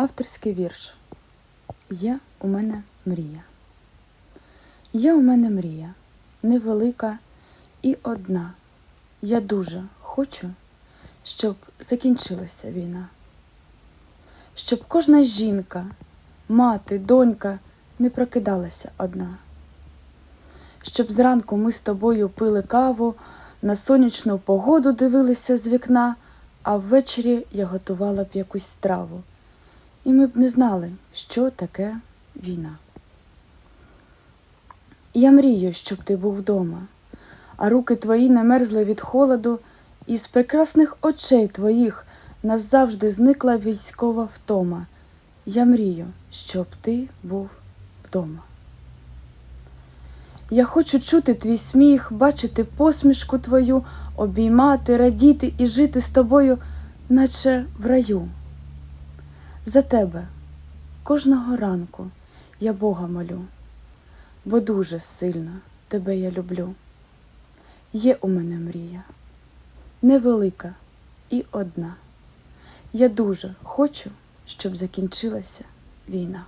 Авторський вірш. Є у мене мрія. Є у мене мрія, невелика і одна. Я дуже хочу, щоб закінчилася війна. Щоб кожна жінка, мати, донька не прокидалася одна. Щоб зранку ми з тобою пили каву, на сонячну погоду дивилися з вікна, а ввечері я готувала б якусь страву. І ми б не знали, що таке війна. Я мрію, щоб ти був вдома, а руки твої не мерзли від холоду, і з прекрасних очей твоїх назавжди зникла військова втома. Я мрію, щоб ти був вдома. Я хочу чути твій сміх, бачити посмішку твою, обіймати, радіти і жити з тобою, наче в раю. За тебе кожного ранку я Бога молю, бо дуже сильно тебе я люблю. Є у мене мрія, невелика і одна. Я дуже хочу, щоб закінчилася війна.